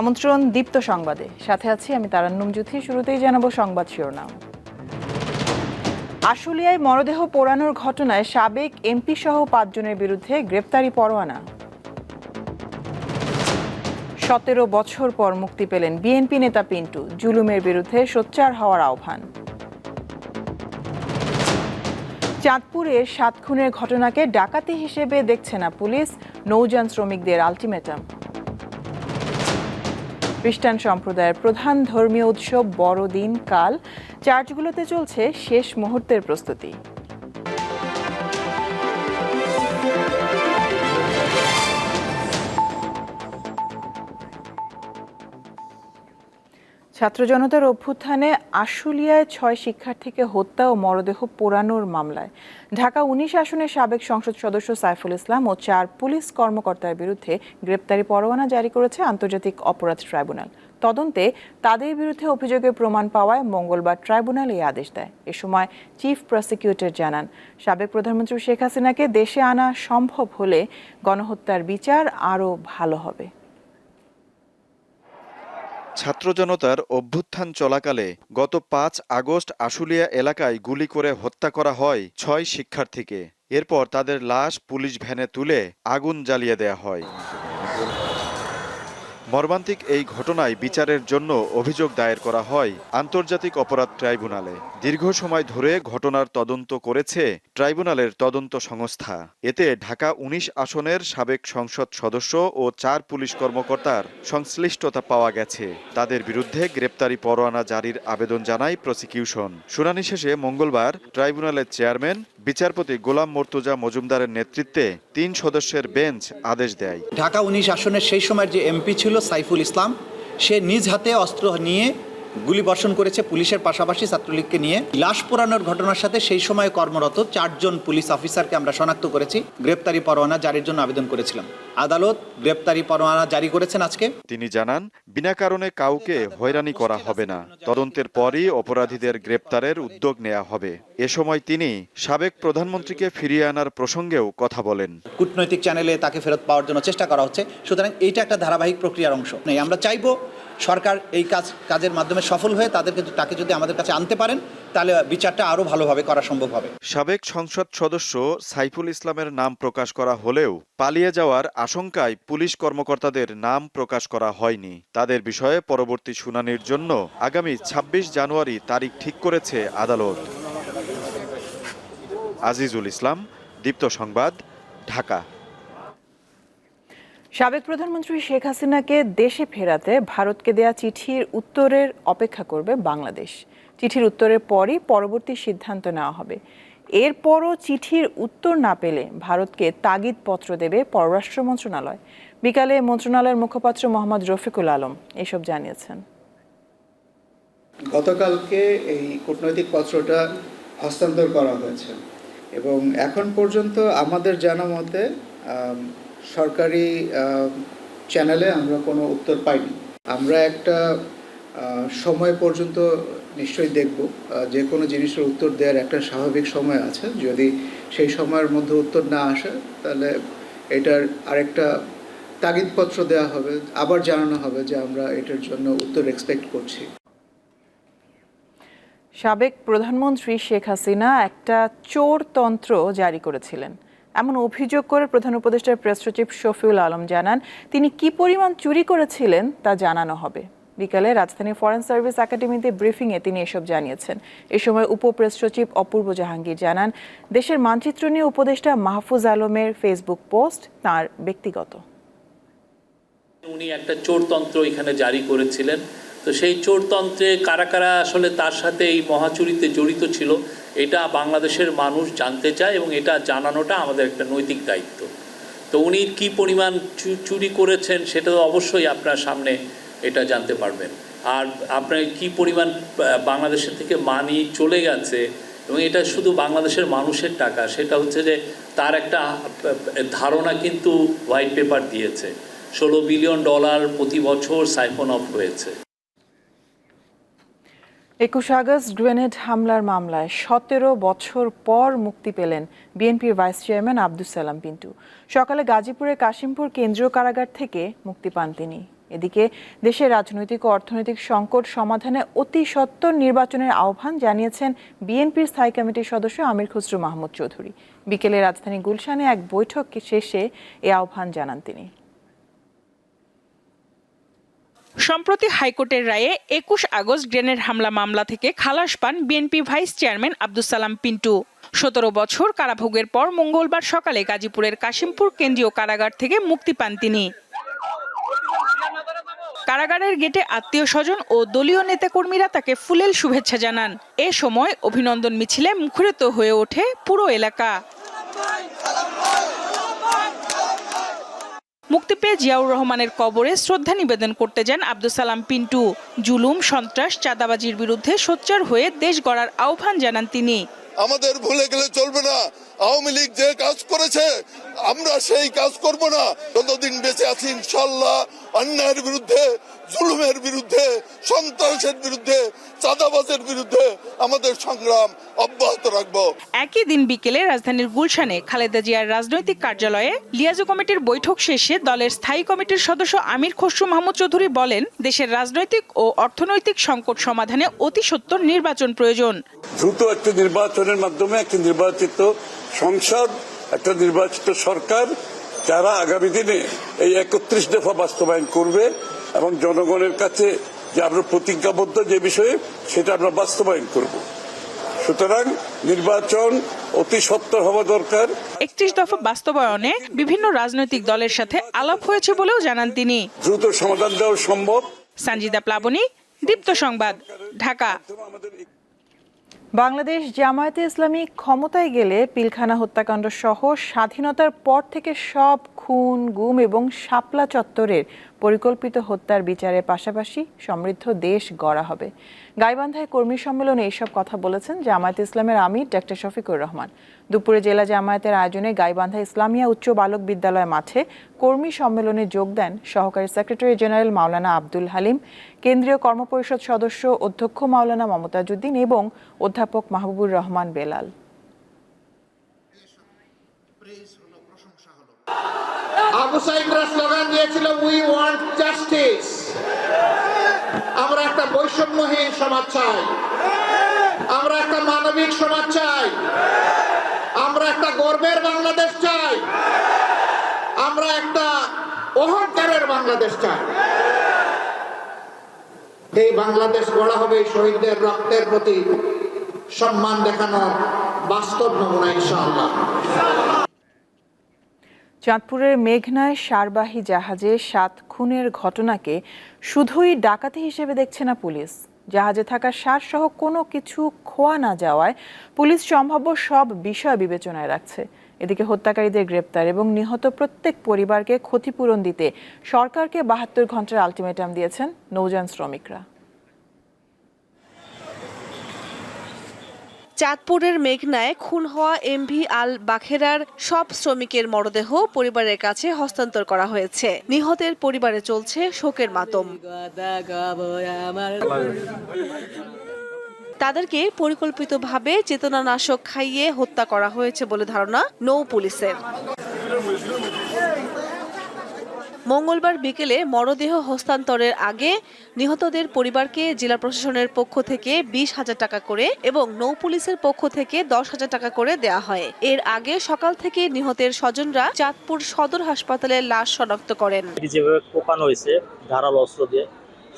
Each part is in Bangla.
আমন্ত্রণ দীপ্ত সংবাদে। সাথে আছি আমি তারান্নুম জুথি শুরুতেই জানাব সংবাদ শিরোনাম। আশুলিয়ায় মরদেহ পোড়ানোর ঘটনায় সাবেক এমপি সহ পাঁচজনের বিরুদ্ধে গ্রেপ্তারি পরোয়ানা। সতেরো বছর পর মুক্তি পেলেন বিএনপি নেতা পিন্টু, জুলুমের বিরুদ্ধে সোচ্চার হওয়ার আহ্বান। চাঁদপুরে সাত খুনের ঘটনাকে ডাকাতি হিসেবে দেখছে না পুলিশ, নৌযান শ্রমিকদের আলটিমেটাম। খ্রিস্টান সম্প্রদায়ের প্রধান ধর্মীয় উৎসব বড়দিন কাল। চার্চগুলোতে চলছে শেষ মুহূর্তের প্রস্তুতি। ছাত্র জনতার অভ্যুত্থানে আশুলিয়ায় ছয় শিক্ষার্থীকে হত্যা ও মরদেহ পোড়ানোর মামলায়। ঢাকা উনিশ আসনের সাবেক সংসদ সদস্য সাইফুল ইসলাম ও চার পুলিশ কর্মকর্তার বিরুদ্ধে গ্রেপ্তারি পরোয়ানা জারি করেছে আন্তর্জাতিক অপরাধ ট্রাইব্যুনাল। তদন্তে তাদের বিরুদ্ধে অভিযোগের প্রমাণ পাওয়ায় মঙ্গলবার ট্রাইব্যুনাল এই আদেশ দেয়। এ সময় চিফ প্রসিকিউটর জানান, সাবেক প্রধানমন্ত্রী শেখ হাসিনাকে দেশে আনা সম্ভব হলে গণহত্যার বিচার আরও ভালো হবে। ছাত্র জনতার অভ্যুত্থান চলাকালে গত পাঁচ আগস্ট আশুলিয়া এলাকায় গুলি করে হত্যা করা হয় ছয় শিক্ষার্থীকে। এরপর তাদের লাশ পুলিশ ভ্যানে তুলে আগুন জ্বালিয়ে দেয়া হয়। মর্মান্তিক এই ঘটনায় বিচারের জন্য অভিযোগ দায়ের করা হয় আন্তর্জাতিক অপরাধ ট্রাইব্যুনালে। দীর্ঘ সময় ধরে ঘটনার তদন্ত করেছে ট্রাইব্যুনালের তদন্ত সংস্থা। এতে ঢাকা উনিশ আসনের সাবেক সংসদ সদস্য ও চার পুলিশ কর্মকর্তার সংশ্লিষ্টতা পাওয়া গেছে। তাদের বিরুদ্ধে গ্রেপ্তারি পরোয়ানা জারির আবেদন জানায় প্রসিকিউশন। শুনানি শেষে মঙ্গলবার ট্রাইব্যুনালের চেয়ারম্যান, বিচারপতি গোলাম মর্তুজা মজুমদারের নেতৃত্বে তিন সদস্যের বেঞ্চ আদেশ দেয়। ঢাকা উনিশ আসনের সেই সময়ের যে এমপি ছিল সাইফুল ইসলাম। সে নিজ হাতে অস্ত্র নিয়ে গুলি বর্ষণ করেছে পুলিশের পাশাপাশি ছাত্রলীগকে নিয়ে। লাশ পোড়ানোর ঘটনার সাথে সেই সময় কর্মরত চারজন পুলিশ অফিসারকে আমরা শনাক্ত করেছি। গ্রেপ্তারি পরোয়ানা জারির জন্য আবেদন করেছিলাম। আদালত গ্রেপ্তারি পরোয়ানা জারি করেছেন আজকে। তিনি জানান বিনা কারণে কাউকে হয়রানি করা হবে না। তদন্তের পরই অপরাধীদের গ্রেপ্তারের উদ্যোগ নেওয়া হবে। এ সময় তিনি সাবেক প্রধানমন্ত্রীকে ফিরিয়ে আনার প্রসঙ্গেও কথা বলেন। কূটনৈতিক চ্যানেলে তাকে ফেরত পাওয়ার জন্য চেষ্টা করা হচ্ছে। সুতরাং এইটা একটা ধারাবাহিক প্রক্রিয়ার অংশ। নেই আমরা চাইব সরকার এই কাজ, কাজের মাধ্যমে সফল হয়ে তাদেরকে তাকে যদি আমাদের কাছে আনতে পারেন, তাহলে বিচারটা আরও ভালোভাবে করা সম্ভব হবে। সাবেক সংসদ সদস্য সাইফুল ইসলামের নাম প্রকাশ করা হলেও পালিয়ে যাওয়ার আশঙ্কায় পুলিশ কর্মকর্তাদের নাম প্রকাশ করা হয়নি। তাদের বিষয়ে পরবর্তী শুনানির জন্য আগামী ২৬ জানুয়ারি তারিখ ঠিক করেছে আদালত। আজিজুল ইসলাম, দীপ্ত সংবাদ, ঢাকা। সাবেক প্রধানমন্ত্রী শেখ হাসিনাকে দেশে ফেরাতে ভারতকে দেয়া চিঠির উত্তরের অপেক্ষা করবে বাংলাদেশ। চিঠির উত্তরের পরই পরবর্তী সিদ্ধান্ত নেওয়া হবে। এরপরও চিঠির উত্তর না পেলে ভারতকে তাগিদ পত্র দেবে পররাষ্ট্র মন্ত্রণালয়। বিকালে মন্ত্রণালয়ের মুখপাত্র মোহাম্মদ রফিকুল আলম এসব জানিয়েছেন। গতকালকে এই কূটনৈতিক পত্রটা হস্তান্তর করা হয়েছে এবং এখন পর্যন্ত আমাদের জানা মতে সরকারি চ্যানেলে আমরা কোনো উত্তর পাইনি। আমরা একটা সময় পর্যন্ত নিশ্চয়ই দেখব যে কোনো জিনিসের উত্তর দেওয়ার একটা স্বাভাবিক সময় আছে। যদি সেই সময়ের মধ্যে উত্তর না আসে, তাহলে এটার আরেকটা তাগিদপত্র দেওয়া হবে, আবার জানানো হবে যে আমরা এটার জন্য উত্তর এক্সপেক্ট করছি। সাবেক প্রধানমন্ত্রী শেখ হাসিনা একটা চোরতন্ত্র জারি করেছিলেন। এমন অভিযোগ করে প্রধান উপদেষ্টার প্রেস সচিব শফিউল আলম জানান, তিনি কি পরিমাণ চুরি করেছিলেন তা জানানো হবে। বিকালে রাজধানীর ফরেন সার্ভিস একাডেমিতে ব্রিফিংয়ে তিনি এসব জানিয়েছেন। এ সময় উপ প্রেস সচিব অপূর্ব জাহাঙ্গীর জানান, দেশের মানচিত্র নিয়ে উপদেষ্টা মাহফুজ আলমের ফেসবুক পোস্ট তার ব্যক্তিগত। উনি একটা চোরতন্ত্র এখানে জারি করেছিলেন। তো সেই চোরতন্ত্রে কারা কারা আসলে তার সাথে এই মহাচুরিতে জড়িত ছিল, এটা বাংলাদেশের মানুষ জানতে চায় এবং এটা জানানোটা আমাদের একটা নৈতিক দায়িত্ব। তো উনি কী পরিমাণ চুরি করেছেন সেটা অবশ্যই আপনার সামনে এটা জানতে পারবেন। আর আপনার কি পরিমাণ বাংলাদেশের থেকে মানি চলে গেছে এবং এটা শুধু বাংলাদেশের মানুষের টাকা, সেটা হচ্ছে যে তার একটা ধারণা কিন্তু হোয়াইট পেপার দিয়েছে। ষোলো বিলিয়ন ডলার প্রতি বছর সাইফন অফ হয়েছে। একুশ আগস্ট গ্রেনেড হামলার মামলায় সতেরো বছর পর মুক্তি পেলেন বিএনপির ভাইস চেয়ারম্যান আব্দুস সালাম পিন্টু। সকালে গাজীপুরের কাশিমপুর কেন্দ্রীয় কারাগার থেকে মুক্তি পান তিনি। এদিকে দেশের রাজনৈতিক ও অর্থনৈতিক সংকট সমাধানে অতি সত্বর নির্বাচনের আহ্বান জানিয়েছেন বিএনপির স্থায়ী কমিটির সদস্য আমির খুসরু মাহমুদ চৌধুরী। বিকেলে রাজধানী গুলশানে এক বৈঠক শেষে এ আহ্বান জানান তিনি। সম্প্রতি হাইকোর্টের রায়ে একুশ আগস্ট গ্রেনেড হামলা মামলা থেকে খালাস পান BNP vice chairman Abdul Salam Pintu. সতেরো বছর কারাভোগের পর মঙ্গলবার সকালে গাজীপুরের কাশিমপুর কেন্দ্রীয় কারাগার থেকে মুক্তি পান তিনি। কারাগারের গেটে আত্মীয় স্বজন ও দলীয় নেতাকর্মীরা তাকে ফুলেল শুভেচ্ছা জানান। এ সময় অভিনন্দন মিছিলে মুখরিত হয়ে ওঠে পুরো এলাকা। মুক্তি পেয়ে জিয়াউর রহমানের কবরে শ্রদ্ধা নিবেদন করতে যান আব্দুল সালাম পিন্টু। জুলুম, সন্ত্রাস, চাঁদাবাজির বিরুদ্ধে সোচ্চার হয়ে দেশ গড়ার আহ্বান জানান তিনি। আমাদের ভুলে গেলে চলবে না। আওয়ামী লীগ যে কাজ করেছে, আমরা সেই কাজ করব না। যতদিন বেঁচে আছি, ইনশাল্লাহ অন্যায়ের বিরুদ্ধে জুলুমের বিরুদ্ধে সন্ত্রাসের বিরুদ্ধে চাঁদাবাজের বিরুদ্ধে আমাদের সংগ্রাম অব্যাহত রাখব। একই দিন বিকেলে রাজধানীর গুলশানে খালেদা জিয়ার রাজনৈতিক কার্যালয়ে লিয়াজো কমিটির বৈঠক শেষে দলের স্থায়ী কমিটির সদস্য আমির খসরু মাহমুদ চৌধুরী বলেন দেশের রাজনৈতিক ও অর্থনৈতিক সংকট সমাধানে অতি সত্বর নির্বাচন প্রয়োজন। দ্রুত একটি নির্বাচনের মাধ্যমে একটি নির্বাচিত সংসদ একটা নির্বাচিত সরকার যারা আগামী দিনে এই একত্রিশ দফা বাস্তবায়ন করবে এবং জনগণের কাছে যে আমরা প্রতিজ্ঞাবদ্ধ যে বিষয়ে সেটা আমরা বাস্তবায়ন করব। সুতরাং নির্বাচন অতি সত্তর হওয়া দরকার। একত্রিশ দফা বাস্তবায়নে বিভিন্ন রাজনৈতিক দলের সাথে আলাপ হয়েছে বলেও জানান তিনি। দ্রুত সমাধান দেওয়া সম্ভব। সঞ্জিদা প্লাবনী দীপ্ত সংবাদ ঢাকা। বাংলাদেশ জামায়াতে ইসলামী ক্ষমতায় গেলে পিলখানা হত্যাকাণ্ড সহ স্বাধীনতার পর থেকে সব খুন, গুম এবং শাপলা চত্বরের পরিকল্পিত হত্যার বিচারের পাশাপাশি সমৃদ্ধ দেশ গড়া হবে। গাইবান্ধায় কর্মী সম্মেলনে এইসব কথা বলেছেন জামায়াতে ইসলামের আমির ডাক্তার শফিকুর রহমান। দুপুরে জেলা জামায়াতের আয়োজনে গাইবান্ধা ইসলামিয়া উচ্চ বালক বিদ্যালয় মাঠে কর্মী সম্মেলনে যোগ দেন সহকারী সেক্রেটারি জেনারেল মাওলানা আব্দুল হালিম, কেন্দ্রীয় কর্মপরিষদ সদস্য অধ্যক্ষ মাওলানা মমতাজুদ্দিন এবং অধ্যাপক মাহবুবুর রহমান বেলাল। স্লোগান দিয়েছিল উই ওয়ান্ট জাস্টিস আমরা একটা বৈষম্যহীন সমাজ চাই। আমরা একটা মানবিক সমাজ চাই। আমরা একটা গর্বের বাংলাদেশ চাই। আমরা একটা অহংকারের বাংলাদেশ চাই। এই বাংলাদেশ গড়া হবে শহীদদের রক্তের প্রতি সম্মান দেখানোর বাস্তব নমুনা, ইনশাআল্লাহ। চাঁদপুরের মেঘনায় সারবাহী জাহাজে সাত খুনের ঘটনাকে শুধুই ডাকাতি হিসেবে দেখছে না পুলিশ। জাহাজে থাকা সারসহ কোনো কিছু খোয়া না যাওয়ায় পুলিশ সম্ভাব্য সব বিষয় বিবেচনায় রাখছে। এদিকে হত্যাকারীদের গ্রেপ্তার এবং নিহত প্রত্যেক পরিবারকে ক্ষতিপূরণ দিতে সরকারকে বাহাত্তর ঘণ্টার আলটিমেটাম দিয়েছেন নৌযান শ্রমিকরা। চাঁদপুরের মেঘনায় খুন হওয়া এমভি আল বাখেরার সব শ্রমিকের মরদেহ পরিবারের কাছে হস্তান্তর করা হয়েছে। নিহতের পরিবারে চলছে শোকের মাতম। তাদেরকে পরিকল্পিতভাবে চেতনানাশক খাইয়ে হত্যা করা হয়েছে বলে ধারণা নৌ পুলিশের। মঙ্গলবার বিকেলে মরদেহ হস্তান্তরের আগে নিহতদের পরিবারকে জেলা প্রশাসনের পক্ষ থেকে বিশ হাজার টাকা করে এবং নৌ পুলিশের পক্ষ থেকে দশ হাজার টাকা করে দেয়া হয়। এর আগে সকাল থেকে নিহতের স্বজনরা চাঁদপুর সদর হাসপাতালে লাশ শনাক্ত করেন। যেভাবে কোপানো হয়েছে ধারালো অস্ত্র দিয়ে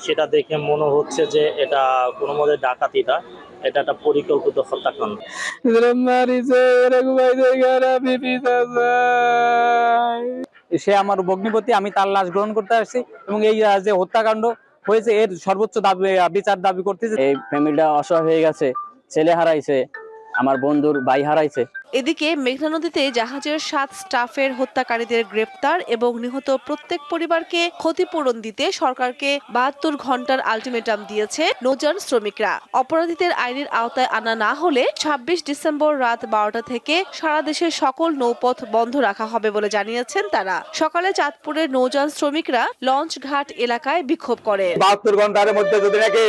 সেটা দেখে মনে হচ্ছে যে এটা কোনো মতে ডাকাতিটা এটা একটা পরিকল্পিত হত্যাকাণ্ড। সে আমার ভগ্নিপতি, আমি তার লাশ গ্রহণ করতে আসছি এবং এই যে হত্যাকাণ্ড হয়েছে, এর সর্বোচ্চ দাবি বিচার দাবি করতেছে। এই ফ্যামিলিটা অসহায় হয়ে গেছে, ছেলে হারাইছে। আমার বন্ধুর ভাই হারাইছে। এদিকে মেঘনা নদীতে জাহাজের সাত স্টাফের হত্যাকারীদের গ্রেপ্তার এবং নিহত প্রত্যেক পরিবারকে ক্ষতিপূরণ দিতে সরকারকে বাহাত্তর ঘণ্টার আলটিমেটাম দিয়েছে নৌযান শ্রমিকরা। অপরাধীদের আইনের আওতায় আনা না হলে ২৬ ডিসেম্বর রাত বারোটা থেকে সারা দেশের সকল নৌপথ বন্ধ রাখা হবে বলে জানিয়েছেন তারা। সকালে চাঁদপুরের নৌযান শ্রমিকরা লঞ্চ ঘাট এলাকায় বিক্ষোভ করে। বাহাত্তর ঘণ্টার মধ্যে যদি নাকি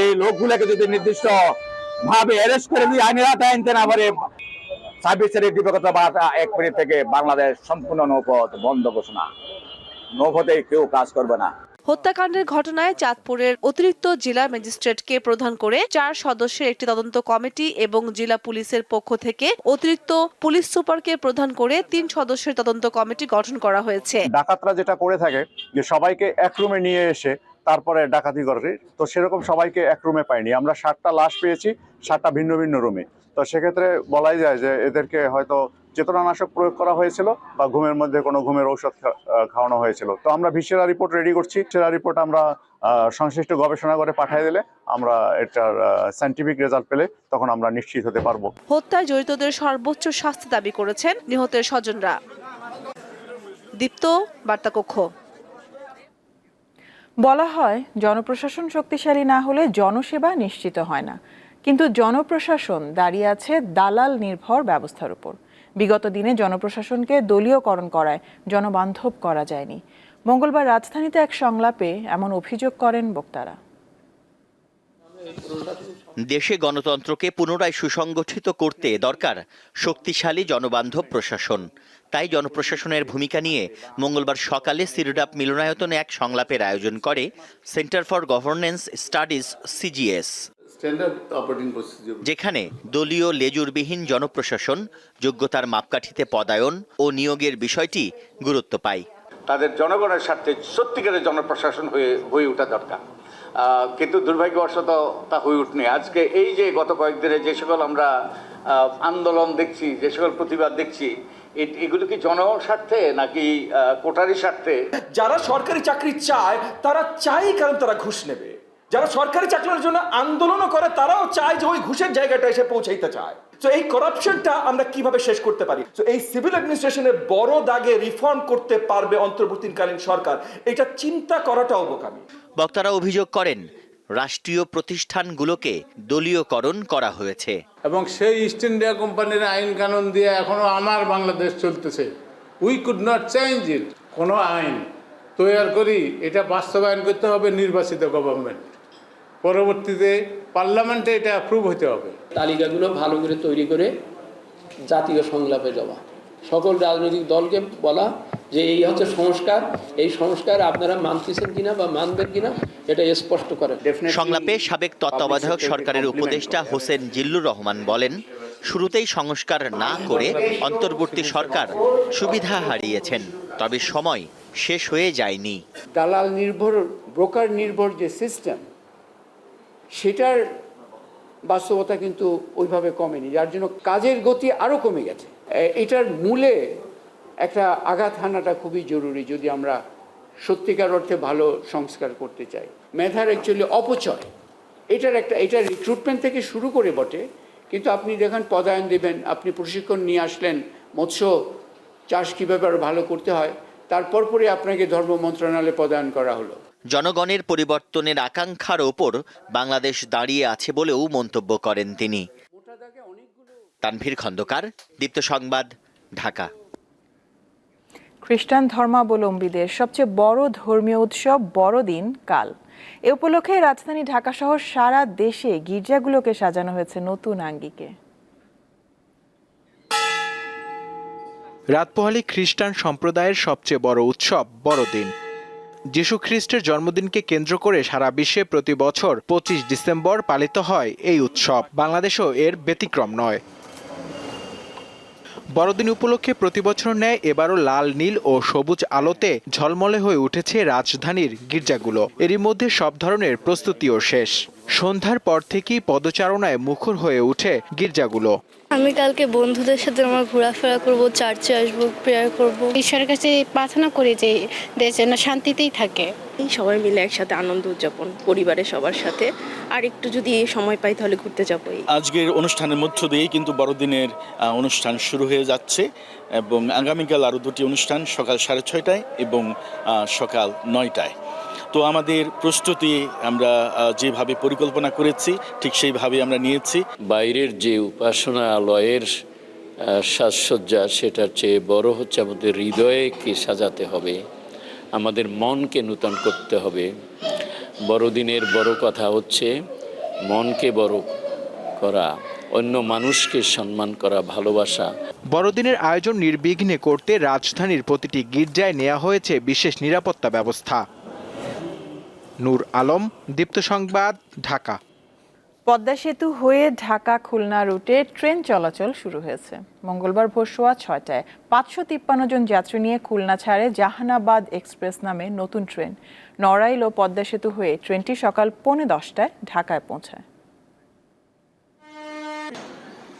এই লোকগুলোকে যদি নির্দিষ্ট ভাবে অ্যারেস্ট করে যদি আইনের আওতায় আনতে না পারে। ছাব্বিশ তারিখ দিবগত এক মিনিট থেকে বাংলাদেশ সম্পূর্ণ নৌপথ বন্ধ ঘোষণা। নৌপথে কেউ কাজ করবে না। হত্যাকাণ্ডের ঘটনায় চাঁদপুরের অতিরিক্ত জেলা ম্যাজিস্ট্রেটকে প্রধান করে চার সদস্যের একটি তদন্ত কমিটি এবং জেলা পুলিশের পক্ষ থেকে অতিরিক্ত পুলিশ সুপারকে প্রধান করে তিন সদস্যের তদন্ত কমিটি গঠন করা হয়েছে। ডাকাতরা যেটা করে থাকে যে সবাইকে এক রুমে নিয়ে এসে তারপরে ডাকাতি করে। তো সেরকম সবাইকে এক রুমে পাইনি আমরা ষাটটা লাশ পেয়েছি ষাটটা ভিন্ন ভিন্ন রুমে তো সেক্ষেত্রে বলাই যায় যে এদেরকে হয়তো চেতনানাশক প্রয়োগ করা হয়েছিল বা ঘুমের মধ্যে কোনো ঘুমের ঔষধ খাওয়ানো হয়েছিল। তো আমরা ভিসেরা রিপোর্ট রেডি করছি। সেরা রিপোর্ট আমরা সংশ্লিষ্ট গবেষণা করে পাঠিয়ে দিলে আমরা এটার সাইন্টিফিক রেজাল্ট পেলে তখন আমরা নিশ্চিত হতে পারব। হত্যায় জড়িতদের সর্বোচ্চ শাস্তি দাবি করেছেন নিহতের স্বজনরা। দীপ্ত, বার্তাকক্ষ। বলা হয়, জনপ্রশাসন শক্তিশালী না হলে জনসেবা নিশ্চিত হয় না। কিন্তু জনপ্রশাসন দাঁড়িয়ে আছে দালাল নির্ভর ব্যবস্থার উপর। বিগত দিনে জনপ্রশাসনকে দলীয়করণ করায় জনবান্ধব করা যায়নি। মঙ্গলবার রাজধানীতে এক সংলাপে এমন অভিযোগ করেন বক্তারা। দেশে গণতন্ত্রকে পুনরায় সুসংগঠিত করতে দরকার শক্তিশালী জনবান্ধব প্রশাসন। তাই জনপ্রশাসনের ভূমিকা নিয়ে মঙ্গলবার সকালে সিরডাপ মিলনায়তনে এক সংলাপের আয়োজন করে centre for governance studies CGS. যেখানে দলীয় লেজুরবিহীন জনপ্রশাসন যোগ্যতার মাপকাঠিতে পদায়ন ও নিয়োগের বিষয়টি গুরুত্ব পায়। তাদের জনগণের স্বার্থে সত্যিকারের জনপ্রশাসন হয়ে হয়ে ওঠা দরকার। কিন্তু দুর্ভাগ্যবশত তা হয়ে উঠনি। আজকে এই যে গত কয়েকদিনে যে সকল আমরা আন্দোলন দেখছি যে সকল প্রতিবাদ দেখছি এগুলো কি জনস্বার্থে নাকি কোটারি স্বার্থে? যারা সরকারি চাকরি চায় তারা চাই কারণ তারা ঘুষ নেবে। যারা সরকারি চাকরির জন্য আন্দোলনও করে তারাও চায় যে ওই ঘুষের জায়গাটা এসে পৌঁছাইতে চায়। তো এই করাপশনটা আমরা কীভাবে শেষ করতে পারি? তো এই সিভিল অ্যাডমিনিস্ট্রেশনের বড় দাগে রিফর্ম করতে পারবে অন্তর্বর্তীকালীন সরকার। এটা চিন্তা করাটা অবকামী বক্তারা অভিযোগ করেন রাষ্ট্রীয় প্রতিষ্ঠানগুলোকে দলীয়করণ করা হয়েছে। এবং সেই ইস্ট ইন্ডিয়া কোম্পানির আইন কানুন দিয়ে এখনও আমার বাংলাদেশ চলতেছে। We could not change it কোনো আইন। তৈরি করি এটা বাস্তবায়ন করতে হবে নির্বাচিত গভর্নমেন্ট পরবর্তীতে পার্লামেন্টে এটা অ্যাপ্রুভ হতে হবে। তালিকাগুলো ভালো করে তৈরি করে জাতীয় সংলাপে যাওয়া সকল রাজনৈতিক দলকে বলা যে এই হচ্ছে সংস্কার এই সংস্কার আপনারা মানতেছেন কিনা বা মানবেন কিনা এটা স্পষ্ট করেন সংলাপে সাবেক তত্ত্বাবধায়ক সরকারের উপদেষ্টা হোসেন জিল্লুর রহমান বলেন শুরুতেই সংস্কার না করে অন্তর্বর্তী সরকার সুবিধা হারিয়েছেন তবে সময় শেষ হয়ে যায়নি। দালাল নির্ভর ব্রোকার নির্ভর যে সিস্টেম সেটার বাস্তবতা কিন্তু ওইভাবে কমেনি যার জন্য কাজের গতি আরও কমে গেছে। এটার মূলে একটা আঘাত হানাটা খুবই জরুরি যদি আমরা সত্যিকার অর্থে ভালো সংস্কার করতে চাই। মেধার অ্যাকচুয়ালি অপচয়। এটার একটা, এটা রিক্রুটমেন্ট থেকে শুরু করে বটে, কিন্তু আপনি দেখেন পদায়ন দেবেন, আপনি প্রশিক্ষণ নিয়ে আসলেন, মৎস্য চাষ কীভাবে আরও ভালো করতে হয়, তারপর পরে আপনাকে ধর্ম মন্ত্রণালয়ে পদায়ন করা হলো। জনগণের পরিবর্তনের আকাঙ্ক্ষার ওপর বাংলাদেশ দাঁড়িয়ে আছে বলেও মন্তব্য করেন তিনি। তানভীর খন্দকার দীপ্ত সংবাদ ঢাকা। খ্রিস্টান ধর্মাবলম্বীদের সবচেয়ে বড় ধর্মীয় উৎসব বড়দিন কাল। এ উপলক্ষে রাজধানী ঢাকা সহ সারা দেশে গির্জাগুলোকে সাজানো হয়েছে নতুন আঙ্গিকে। রাত পোহালি খ্রিস্টান সম্প্রদায়ের সবচেয়ে বড় উৎসব বড়দিন। যীশু খ্রিস্টের জন্মদিনকে কেন্দ্র করে সারা বিশ্বে প্রতি বছর পঁচিশ ডিসেম্বর পালিত হয় এই উৎসব। বাংলাদেশও এর ব্যতিক্রম নয়। বড়দিন উপলক্ষে প্রতি বছর ন্যায় এবারও লাল নীল ও সবুজ আলোতে ঝলমলে হয়ে উঠেছে রাজধানীর গির্জাগুলো। এরই মধ্যে সব ধরনের প্রস্তুতিও শেষ। সন্ধ্যার পর থেকেই পদচারণায় মুখর হয়ে উঠে গির্জাগুলো। আমি কালকে বন্ধুদের সাথে আমার ঘোরাফেরা করব চার্চে আসব প্রেয়ার করব। ঈশ্বরের কাছে প্রার্থনা করি যে দেশ যেন শান্তিতেই থাকে। সবাই মিলে একসাথে আনন্দ উদযাপন পরিবারের সবার সাথে। আর একটু যদি সময় পাই তাহলে ঘুরতে যাব আজকের অনুষ্ঠানের মধ্য দিয়েই কিন্তু বড়দিনের অনুষ্ঠান শুরু হয়ে যাচ্ছে এবং আগামীকাল আরও দুটি অনুষ্ঠান সকাল সাড়ে ছয়টায় এবং সকাল নয়টায়। তো আমাদের প্রস্তুতি আমরা যেভাবে পরিকল্পনা করেছি ঠিক সেইভাবে আমরা নিয়েছি। বাইরের যে উপাসনালয়ের সাজসজ্জা সেটার চেয়ে বড় হচ্ছে আমাদের হৃদয়কে সাজাতে হবে। আমাদের মনকে নূতন করতে হবে। বড়দিনের বড় কথা হচ্ছে, মনকে বড় করা, অন্য মানুষকে সম্মান করা, ভালোবাসা। বড়দিনের আয়োজন নির্বিঘ্নে করতে রাজধানীর প্রতিটি গির্জায় নেওয়া হয়েছে বিশেষ নিরাপত্তা ব্যবস্থা। নূর আলম, দীপ্ত সংবাদ, ঢাকা। পদ্মা সেতু হয়ে ঢাকা খুলনা রুটে ট্রেন চলাচল শুরু হয়েছে। মঙ্গলবার ভোর সোয়া ছয়টায় পাঁচশো তিপ্পান্ন জন যাত্রী নিয়ে খুলনা ছাড়ে জাহানাবাদ এক্সপ্রেস নামে নতুন ট্রেন। নড়াইল ও পদ্মা সেতু হয়ে ট্রেনটি সকাল পৌনে দশটায় ঢাকায় পৌঁছায়।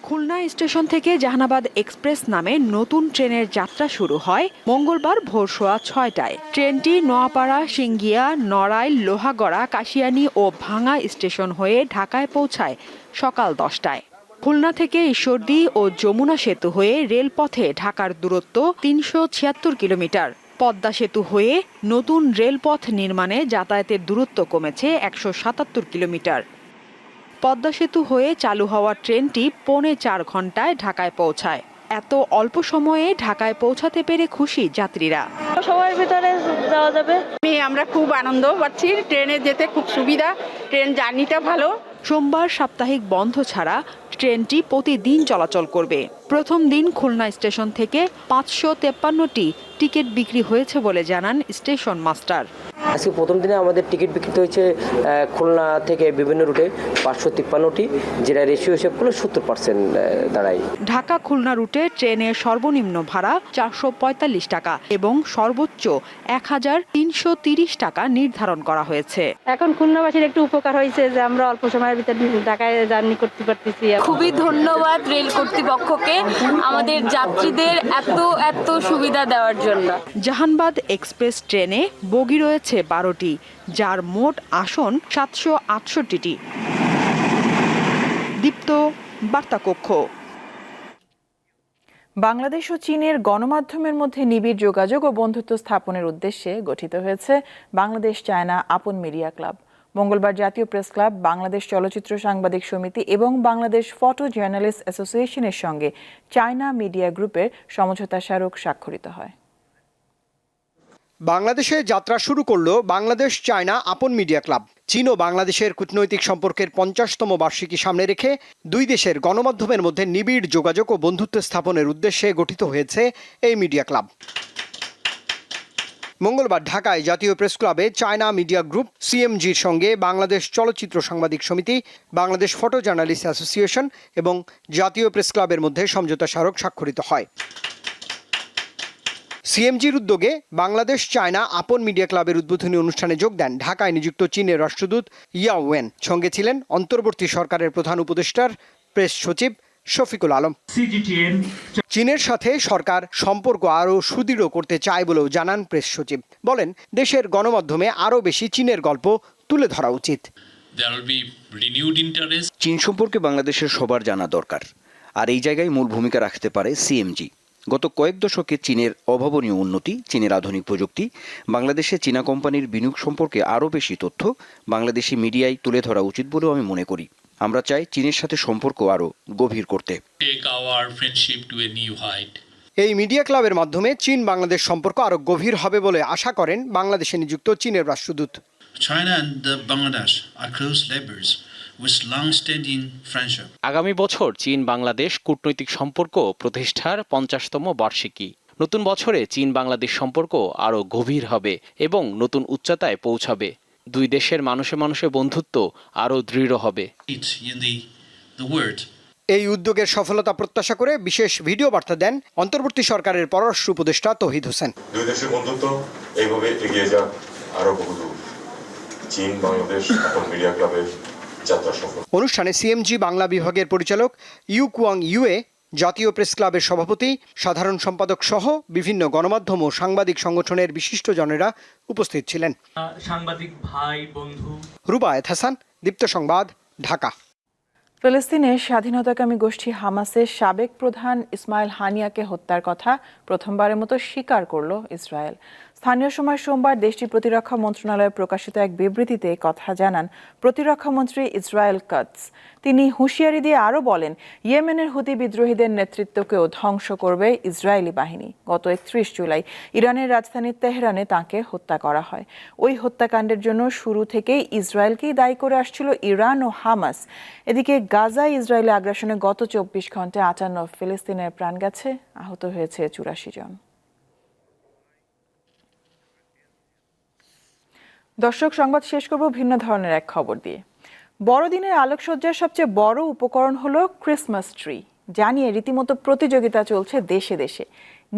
খুলনা স্টেশন থেকে জাহানাবাদ এক্সপ্রেস নামে নতুন ট্রেনের যাত্রা শুরু হয় মঙ্গলবার ভোর সোয়া ছয়টায়। ট্রেনটি নোয়াপাড়া, সিঙ্গিয়া, নড়াইল, লোহাগড়া, কাশিয়ানী ও ভাঙা স্টেশন হয়ে ঢাকায় পৌঁছায় সকাল দশটায়। খুলনা থেকে ঈশ্বরদী ও যমুনা সেতু হয়ে রেলপথে ঢাকার দূরত্ব তিনশো ছিয়াত্তর কিলোমিটার। পদ্মা সেতু হয়ে নতুন রেলপথ নির্মাণে যাতায়াতের দূরত্ব কমেছে একশো সাতাত্তর কিলোমিটার। পদ্মা সেতু হয়ে চালু হওয়া ট্রেনটি পৌনে চার ঘন্টায় ঢাকায় পৌঁছায়। এত অল্প সময়ে ঢাকায় পৌঁছাতে পেরে খুশি যাত্রীরা। সবার ভিতরে যাওয়া যাবে। আমরা খুব আনন্দ পাচ্ছি ট্রেনে যেতে খুব সুবিধা ট্রেন জার্নিটা ভালো। সোমবার সাপ্তাহিক বন্ধ ছাড়া ট্রেনটি প্রতিদিন চলাচল করবে। প্রথম দিন খুলনা স্টেশন থেকে পাঁচশো তেপ্পান্নটি টিকিট বিক্রি হয়েছে বলে জানান স্টেশন মাস্টার। আজকে প্রথম দিনে আমাদের টিকিট বিক্রিত হয়েছে খুলনা থেকে বিভিন্ন রুটে পাঁচশো তিপ্পান্নটি যেটা রেশিও হিসেব করলে সত্তর পার্সেন্ট দাঁড়ায়। ঢাকা খুলনা রুটে ট্রেনের সর্বনিম্ন ভাড়া চারশো পঁয়তাল্লিশ টাকা এবং সর্বোচ্চ এক হাজার তিনশো তিরিশ টাকা নির্ধারণ করা হয়েছে। এখন খুলনাবাসীর একটু উপকার হয়েছে যে আমরা অল্প সময়ের ভিতরে ঢাকায় জার্নি করতে পারতেছি। খুবই ধন্যবাদ রেল কর্তৃপক্ষকে। আমাদের যাত্রীদের এত এত সুবিধা দেওয়ার জন্য। জাহানবাদ এক্সপ্রেস ট্রেনে বগি রয়েছে বারোটি যার মোট আসন সাতশো আটষট্টিটি। দীপ্ত বার্তাকক্ষ। বাংলাদেশ ও চীনের গণমাধ্যমের মধ্যে নিবিড় যোগাযোগ ও বন্ধুত্ব স্থাপনের উদ্দেশ্যে গঠিত হয়েছে Bangladesh China Apon media club. মঙ্গলবার জাতীয় প্রেস ক্লাব, বাংলাদেশ চলচ্চিত্র সাংবাদিক সমিতি এবং বাংলাদেশ ফটো জার্নালিস্ট অ্যাসোসিয়েশনের সঙ্গে চায়না মিডিয়া গ্রুপের সমঝোতা স্মারক স্বাক্ষরিত হয়। বাংলাদেশে যাত্রা শুরু করল Bangladesh China Apon media club. চীন ও বাংলাদেশের কূটনৈতিক সম্পর্কের পঞ্চাশতম বার্ষিকী সামনে রেখে দুই দেশের গণমাধ্যমের মধ্যে নিবিড় যোগাযোগ ও বন্ধুত্ব স্থাপনের উদ্দেশ্যে গঠিত হয়েছে এই মিডিয়া ক্লাব। মঙ্গলবার ঢাকায় জাতীয় প্রেস ক্লাবে চায়না মিডিয়া গ্রুপ সিএমজির সঙ্গে বাংলাদেশ চলচ্চিত্র সাংবাদিক সমিতি, বাংলাদেশ ফটো জার্নালিস্ট অ্যাসোসিয়েশন এবং জাতীয় প্রেস ক্লাবের মধ্যে সমঝোতা স্মারক স্বাক্ষরিত হয়। সিএমজির উদ্যোগে বাংলাদেশ চায়না আপন মিডিয়া ক্লাবের উদ্বোধনী অনুষ্ঠানে যোগ দেন ঢাকায় নিযুক্ত চীনের রাষ্ট্রদূত ইয়া ওয়েন। সঙ্গে ছিলেন অন্তর্বর্তী সরকারের প্রধান উপদেষ্টার প্রেস সচিব শফিকুল আলম। চীনের সাথে সরকার সম্পর্ক আরও সুদৃঢ় করতে চায় বলেও জানান প্রেস সচিব। বলেন দেশের গণমাধ্যমে আরও বেশি চীনের গল্প তুলে ধরা উচিত। চীন সম্পর্কে বাংলাদেশের সবার জানা দরকার। আর এই জায়গায় মূল ভূমিকা রাখতে পারে সিএমজি। গত কয়েক দশকে চীনের অভাবনীয় উন্নতি চীনের আধুনিক প্রযুক্তি বাংলাদেশে চীনা কোম্পানির বিনিয়োগ সম্পর্কে আরও বেশি তথ্য বাংলাদেশি মিডিয়ায় তুলে ধরা উচিত বলেও আমি মনে করি। আমরা চাই চীনের সাথে সম্পর্ক আরও গভীর করতে। এই মিডিয়া ক্লাবের মাধ্যমে চীন বাংলাদেশ সম্পর্ক আরও গভীর হবে বলে আশা করেন বাংলাদেশে নিযুক্ত চীনের রাষ্ট্রদূত। China and Bangladesh are close neighbors with long-standing friendship. আগামী বছর চীন বাংলাদেশ কূটনৈতিক সম্পর্ক প্রতিষ্ঠার পঞ্চাশতম বার্ষিকী। নতুন বছরে চীন বাংলাদেশ সম্পর্ক আরও গভীর হবে এবং নতুন উচ্চতায় পৌঁছাবে। দুই দেশের মানুষে মানুষে বন্ধুত্ব আরও দৃঢ় হবে. এই উদ্যোগের সফলতা প্রত্যাশা করে বিশেষ ভিডিও বার্তা দেন অন্তর্বর্তী সরকারের পররাষ্ট্র উপদেষ্টা তহিদ হোসেন। দুই দেশের বন্ধুত্ব এইভাবে এগিয়ে যাক আরও বহুদূর। চীন বাংলাদেশ আপন মিডিয়া ক্লাবের যাত্রা সফল। অনুষ্ঠানে সিএমজি বাংলা বিভাগের পরিচালক ইউ কুয়াং ইউএ জাতীয় প্রেস ক্লাবের সভাপতি সাধারণ সম্পাদক সহ বিভিন্ন গণমাধ্যম ও সাংবাদিক সংগঠনের বিশিষ্ট জনেরা উপস্থিত ছিলেন। সাংবাদিক ভাই বন্ধু। রুবায়েত হাসান দীপ্ত সংবাদ ঢাকা। ফিলিস্তিনের স্বাধীনতাকামী গোষ্ঠী হামাসের সাবেক প্রধান ইসমাইল হানিয়াকে হত্যার কথা প্রথমবারের মতো স্বীকার করল ইসরায়েল। স্থানীয় সময় সোমবার দেশটির প্রতিরক্ষা মন্ত্রণালয়ে প্রকাশিত এক বিবৃতিতে কথা জানান প্রতিরক্ষা মন্ত্রী ইসরায়েল কাটস। তিনি হুঁশিয়ারি দিয়ে আরও বলেন, ইয়েমেনের হুতি বিদ্রোহীদের নেতৃত্বকেও ধ্বংস করবে ইসরায়েলি বাহিনী। গত একত্রিশ জুলাই ইরানের রাজধানী তেহরানে তাকে হত্যা করা হয়। ওই হত্যাকাণ্ডের জন্য শুরু থেকেই ইসরায়েলকেই দায়ী করে আসছিল ইরান ও হামাস। এদিকে গাজায় ইসরায়েলি আগ্রাসনে গত চব্বিশ ঘন্টায় আটান্ন ফিলিস্তিনের প্রাণ গেছে, আহত হয়েছে চুরাশি জন। দর্শক, সংবাদ শেষ করব ভিন্ন ধরনের এক খবর দিয়ে। বড়দিনের আলোকসজ্জার সবচেয়ে বড় উপকরণ হলো ক্রিসমাস ট্রি জানিয়ে রীতিমতো প্রতিযোগিতা চলছে দেশে দেশে।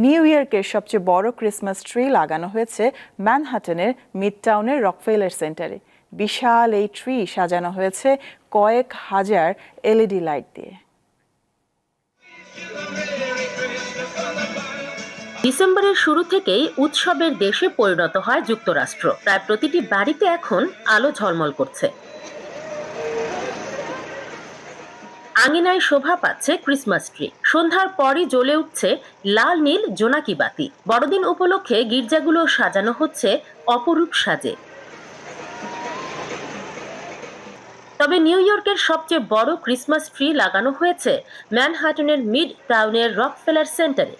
নিউ ইয়র্কের সবচেয়ে বড় ক্রিসমাস ট্রি লাগানো হয়েছে ম্যানহাটনের মিড টাউনের রকফেলার সেন্টারে বিশাল এই ট্রি সাজানো হয়েছে কয়েক হাজার এলইডি লাইট দিয়ে। ডিসেম্বরের শুরু থেকেই উৎসবের দেশে পরিণত হয় যুক্তরাষ্ট্র। প্রায় প্রতিটি বাড়িতে এখন আলো ঝলমল করছে। আঙিনায় শোভা পাচ্ছে ক্রিসমাস ট্রি। সন্ধ্যার পরই জ্বলে উঠছে লাল নীল জোনাকি বাতি। বড়দিন উপলক্ষে গির্জাগুলো সাজানো হচ্ছে অপরূপ সাজে। তবে নিউ ইয়র্কের সবচেয়ে বড় ক্রিসমাস ট্রি লাগানো হয়েছে ম্যানহাটনের মিড টাউনের রকফেলার সেন্টারে।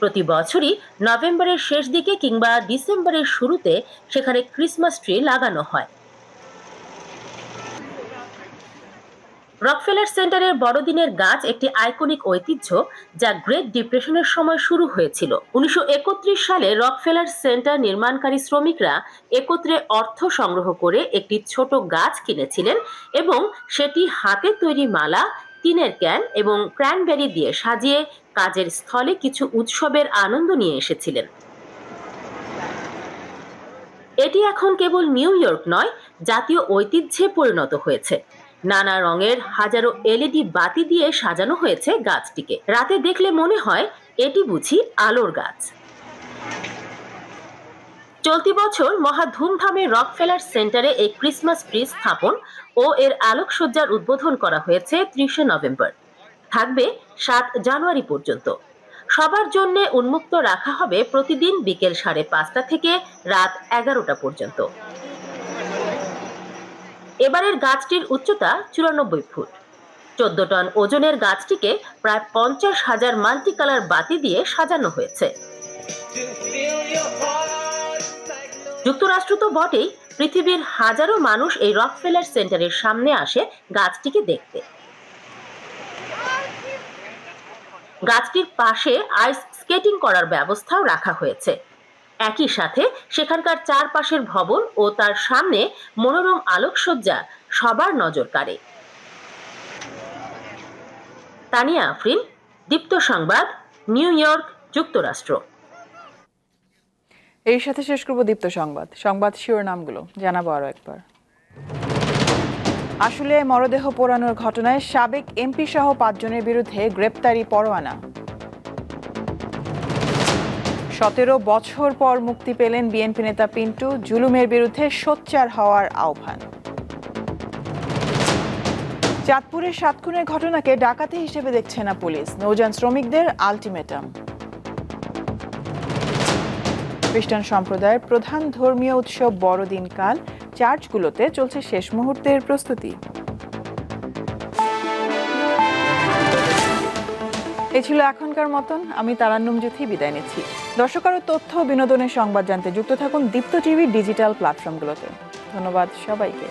প্রতি বছরই নভেম্বরের শেষ দিকে কিংবা ডিসেম্বরের শুরুতে সেখানে ক্রিসমাস ট্রি লাগানো হয়। রকফেলার সেন্টারের বড়দিনের গাছ একটি আইকনিক ঐতিহ্য যা গ্রেট ডিপ্রেশনের সময় শুরু হয়েছিল। উনিশশো একত্রিশ সালে রকফেলার সেন্টার নির্মাণকারী শ্রমিকরা একত্রে অর্থ সংগ্রহ করে একটি ছোট গাছ কিনেছিলেন এবং সেটি হাতে তৈরি মালা টিনের ক্যান এবং ক্র্যানবেরি দিয়ে সাজিয়ে কাজের স্থলে কিছু উৎসবের আনন্দ নিয়ে এসেছিলেন। এটি এখন কেবল নিউ ইয়র্ক নয়, জাতীয় ঐতিহ্যে পরিণত হয়েছে। নানা রঙের হাজারো এলইডি বাতি দিয়ে সাজানো হয়েছে গাছটিকে। রাতে দেখলে মনে হয় এটি বুঝি আলোর গাছ। চলতি বছর মহা ধুমধামে রকফেলার সেন্টারে এই ক্রিসমাস ট্রি স্থাপন ও এর আলোকসজ্জার উদ্বোধন করা হয়েছে ত্রিশে নভেম্বর। থাকবে সাত জানুয়ারি পর্যন্ত। সবার জন্য উন্মুক্ত রাখা হবে প্রতিদিন বিকেল সাড়ে পাঁচটা থেকে রাত এগারোটা পর্যন্ত। এবারের গাছটির উচ্চতা চুরানব্বই ফুট। চোদ্দ টন ওজনের গাছটিকে প্রায় পঞ্চাশ হাজার মাল্টি কালার বাতি দিয়ে সাজানো হয়েছে। যুক্তরাষ্ট্র তো বটেই, পৃথিবীর হাজারো মানুষ এই রকফেলার সেন্টারের সামনে আসে গাছটিকে দেখতে। গাছটির পাশে আইস স্কেটিং করার ব্যবস্থাও রাখা হয়েছে। একই সাথে সেখানকার চারপাশের ভবন ও তার সামনে মনোরম আলোকসজ্জা সবার নজর কাড়ে। তানিয়া আফরিন, দীপ্ত সংবাদ, নিউ ইয়র্ক, যুক্তরাষ্ট্র। এর সাথে শেষ করব দীপ্ত সংবাদ। সংবাদ শিরোনামগুলো, জানাব আরও একবার। আসলে মরদেহ পোড়ানোর ঘটনায় সাবেক এমপি সহ পাঁচজনের বিরুদ্ধে গ্রেপ্তারি পরোয়ানা। সতেরো বছর পর মুক্তি পেলেন বিএনপি নেতা পিন্টু, জুলুমের বিরুদ্ধে সোচ্চার হওয়ার আহ্বান। চাঁদপুরের সাত খুনের ঘটনাকে ডাকাতি হিসেবে দেখছে না পুলিশ। নৌযান শ্রমিকদের আলটিমেটাম। খ্রিস্টান সম্প্রদায়ের প্রধান ধর্মীয় উৎসব বড়দিন কাল চার্চগুলোতে চলছে শেষ মুহূর্তের প্রস্তুতি। এ ছিল এখনকার মতন, আমি তারান্নুম জ্যোতি বিদায় নিচ্ছি। দর্শক তথ্য বিনোদনের সংবাদ জানতে যুক্ত থাকুন দীপ্ত টিভি ডিজিটাল প্ল্যাটফর্মগুলোতে। ধন্যবাদ সবাইকে।